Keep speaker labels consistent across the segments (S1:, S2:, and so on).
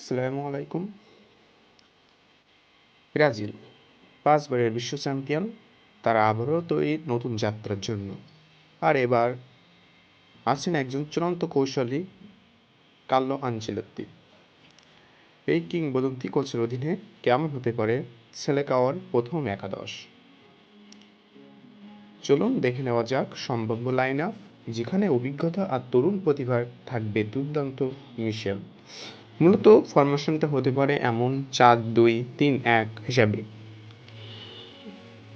S1: আসসালামু আলাইকুম। ব্রাজিল, পাঁচবারের বিশ্ব চ্যাম্পিয়ন, তারা আবারও তৈরি নতুন যাত্রার জন্য। আর এবার আছেন একজন চূড়ান্ত কৌশলী কাল্লো আঞ্চেলত্তি। এই কিংবদন্তি কোচের অধীনে কেমন হতে পারে সেলেকাওয়ার প্রথম একাদশ? চলুন দেখে নেওয়া যাক সম্ভাব্য লাইন আপ যেখানে অভিজ্ঞতা আর তরুণ প্রতিভার থাকবে দুর্দান্ত মিশেল। মূলত ফরমেশনটা হতে পারে এমন চার, দুই, তিন, এক হিসাবে।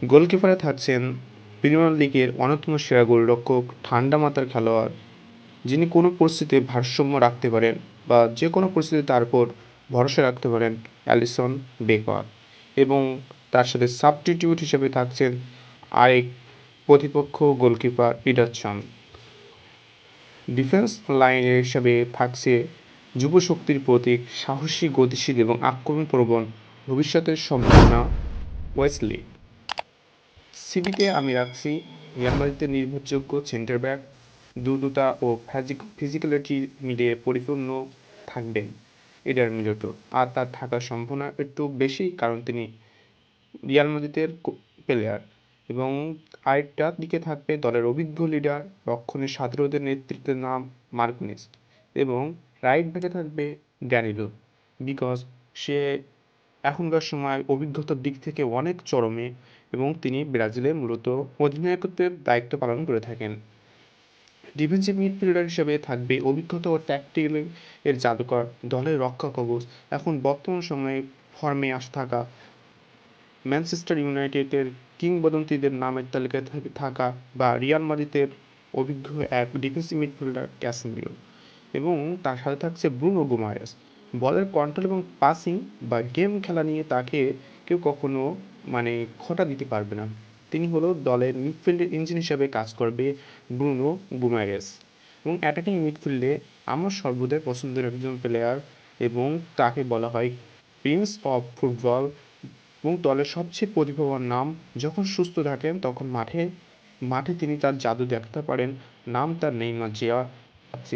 S1: গোলকিপারে থাকছেন প্রিমিয়ার লিগের অন্যতম সেরা গোলরক্ষক, ঠান্ডা মাথার খেলোয়াড়, যিনি কোনো পরিস্থিতিতে ভারসাম্য রাখতে পারেন বা যে কোনো পরিস্থিতিতে তার উপর ভরসা রাখতে পারেন অ্যালিসন বেকার এবং তার সাথে সাবস্টিটিউট হিসেবে থাকছেন আরেক প্রতিপক্ষ গোলকিপার ইডারসন ডিফেন্স লাইন হিসাবে থাকছে যুব শক্তির প্রতীক, সাহসী, গতিশীল এবং আক্রমণ আক্রমণপ্রবণ ভবিষ্যতের সম্ভাবনা ওয়েসলি সিবিতে আমি রাখছি রিয়াল মাদ্রিদের নির্ভরযোগ্য সেন্টার ব্যাক দ্রুততা ও ফিজিক্যালিটি মিলিয়ে পরিপূর্ণ থাকবেন। এডার মূলত। আর তার থাকার সম্ভাবনা একটু বেশি কারণ তিনি রিয়াল মাদ্রিদের প্লেয়ার এবং আরেকটার দিকে থাকবে দলের অভিজ্ঞ লিডার রক্ষণের সাধারণদের নেতৃত্বের নাম মার্কনেস এবং রাইট ব্যাকে থাকবে ড্যানিলো বিকজ সে এখনকার সময় অভিজ্ঞতার দিক থেকে অনেক চরমে এবং তিনি ব্রাজিলে মূলত অধিনায়কত্বের দায়িত্ব পালন করে থাকেন। ডিফেন্সিভ মিডফিল্ডার হিসেবে থাকবে অভিজ্ঞতা ও ট্যাকটিক্যাল এর জাদুকর দলের রক্ষা কবচ এখন বর্তমান সময়ে ফর্মে আস থাকা ম্যানচেস্টার ইউনাইটেডের কিংবদন্তিদের নামের তালিকায় থাকা বা রিয়াল মাদ্রিদের অভিজ্ঞ এক ডিফেন্সিভ মিডফিল্ডার ক্যাসিমিরো এবং তার সাথে থাকছে ব্রুনো গুমারেস। বলের কন্ট্রোল এবং পাসিং বা গেম খেলা নিয়ে তাকে কেউ কখনো মানে খোটা দিতে পারবে না। তিনি হলো দলের মিডফিল্ডের ইঞ্জিন হিসাবে কাজ করবে ব্রুনো গুমারেস। এবং অ্যাটাকিং মিডফিল্ডে আমার সর্বদাই পছন্দের একজন প্লেয়ার এবং তাকে বলা হয় প্রিন্স অফ ফুটবল এবং দলের সবচেয়ে প্রতিভাবান নাম, যখন সুস্থ থাকেন তখন মাঠে মাঠে তিনি তার জাদু দেখাতে পারেন। নাম তার নেইমার জিয়া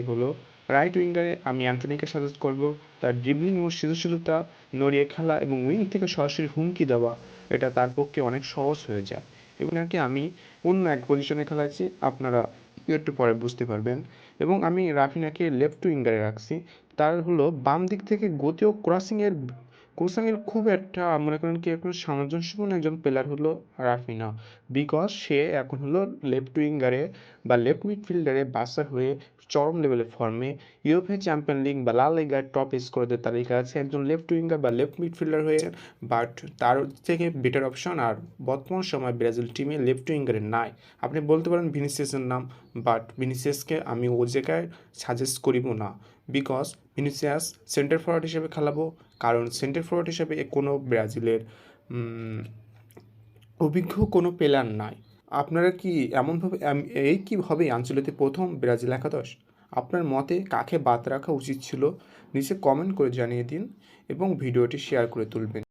S1: হলো রাইট উইঙ্গারে আমি অ্যান্থনিকে সাজেস্ট করব তার ড্রিবলিং ও সৃজনশীলতা নড়িয়ে খেলা এবং উইং থেকে সরাসরি হুমকি দেওয়া। এটা তার পক্ষে অনেক সহজ হয়ে যায়। এবং আরকি আমি অন্য এক পজিশনে খেলাচ্ছি, আপনারা একটু পরে বুঝতে পারবেন। এবং আমি রাফিনাকে লেফট উইঙ্গারে রাখছি। তার হলো বাম দিক থেকে গতি ও ক্রসিংয়ের কোসাংয়ের খুব একটা মনে করেন কি এখন সামঞ্জস্যপূর্ণ একজন প্লেয়ার হলো রাফিনা। বিকজ সে এখন হলো লেফট উইঙ্গারে বা লেফট মিডফিল্ডারে বাসার হয়ে চরম লেভেলের ফর্মে ইউএফএ চ্যাম্পিয়ন লিগ বা লাল লিগার টপ স্কোরদের তালিকা আছে। একজন লেফট উইঙ্গার বা লেফট মিডফিল্ডার হয়ে বাট তার থেকে বেটার অপশন আর বর্তমান সময় ব্রাজিল টিমে লেফট উইঙ্গারে নাই। আপনি বলতে পারেন ভিনিসিয়াসের নাম বাট ভিনিসিয়াসকে আমি ও জায়গায় সাজেস্ট করিব না। বিকজ ভিনিসিয়াস সেন্টার ফরওয়ার্ড হিসেবে খেলাবো, কারণ সেন্টার ফরওয়ার্ড হিসেবে কোনো ব্রাজিলের অভিজ্ঞ কোনো প্লেয়ার নাই। আপনারা কি এমনভাবে এই কীভাবে আঞ্চলিতে প্রথম ব্রাজিল একাদশ? আপনার মতে কাকে বাদ রাখা উচিত ছিল? নিচে কমেন্ট করে জানিয়ে দিন এবং ভিডিওটি শেয়ার করে তুলবেন।